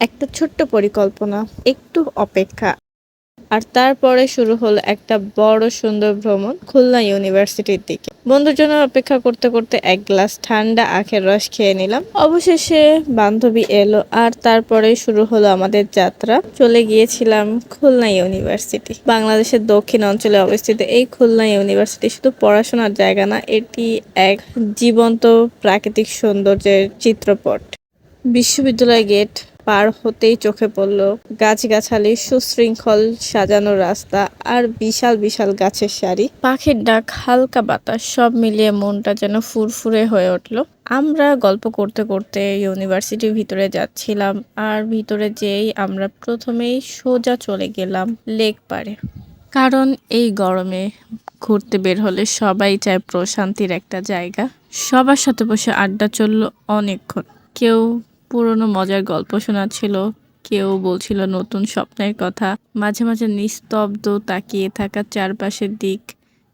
একটা ছোট্ট পরিকল্পনা, একটু অপেক্ষা। আর তারপরে শুরু হলো একটা বড় সুন্দর ভ্রমণ খুলনা ইউনিভার্সিটির দিকে। বন্ধুর জন্য অপেক্ষা করতে করতে এক গ্লাস ঠান্ডা আখের রস খেয়ে নিলাম। অবশেষে বান্ধবী এলো আর তারপরে শুরু হলো আমাদের যাত্রা। চলে গিয়েছিলাম খুলনা ইউনিভার্সিটি। বাংলাদেশের দক্ষিণ অঞ্চলে অবস্থিত এই খুলনা ইউনিভার্সিটি শুধু পড়াশোনার জায়গা না, এটি এক জীবন্ত প্রাকৃতিক সৌন্দর্যের চিত্রপট। বিশ্ববিদ্যালয় গেট পার হতেই চোখে পড়ল। গাছগাছালি, সুশৃঙ্খল সাজানো রাস্তা আর বিশাল বিশাল গাছের সারি। পাখির ডাক, হালকা বাতাস, সব মিলিয়ে মনটা যেন ফুরফুরে হয়ে উঠল। আমরা গল্প করতে করতে ইউনিভার্সিটির ভিতরে যাচ্ছিলাম আর ভিতরে যেই আমরা প্রথমেই সোজা চলে গেলাম লেক পাড়ে। কারণ এই গরমে ঘুরতে বের হলে সবাই চায় প্রশান্তির একটা জায়গা। সবার সাথে বসে আড্ডা চলল অনেকক্ষণ। কেউ পুরনো মজার গল্প শোনাচ্ছিল কেউ বলছিল নতুন স্বপ্নের কথা। মাঝে মাঝে নিস্তব্ধ তাকিয়ে থাকা চারপাশের দিক।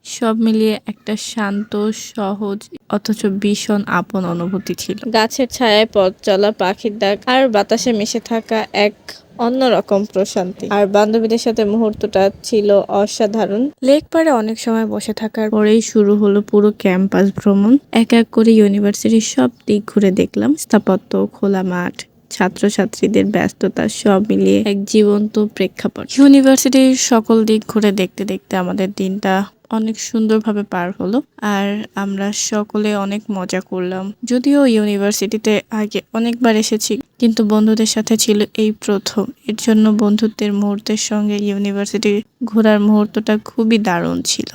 সব মিলিয়ে একটা শান্ত সহজ অথচ ভীষণ আপন অনুভূতি ছিল। গাছের ছায়ায় পথ চলা পাখির ডাক আর বাতাসে মিশে থাকা এক অন্যরকম প্রশান্তি। আর বান্ধবীদের সাথে মুহূর্তটা ছিল অসাধারণ। লেক পাড়ে অনেক সময় বসে থাকার পরেই শুরু হলো পুরো ক্যাম্পাস ভ্রমণ। এক এক করে ইউনিভার্সিটির সব দিক ঘুরে দেখলাম। স্থাপত্য খোলা মাঠ ছাত্রছাত্রীদের ব্যস্ততা সব মিলিয়ে এক জীবন্ত প্রেক্ষাপট। ইউনিভার্সিটির সকল দিক ঘুরে দেখতে দেখতে আমাদের দিনটা অনেক সুন্দরভাবে পার হলো আর আমরা সকলে অনেক মজা করলাম। যদিও ইউনিভার্সিটিতে আগে অনেকবার এসেছি, কিন্তু বন্ধুদের সাথে ছিল এই প্রথম। এর জন্য বন্ধুত্বের মুহূর্তের সঙ্গে ইউনিভার্সিটি ঘোরার মুহূর্তটা খুবই দারুণ ছিল।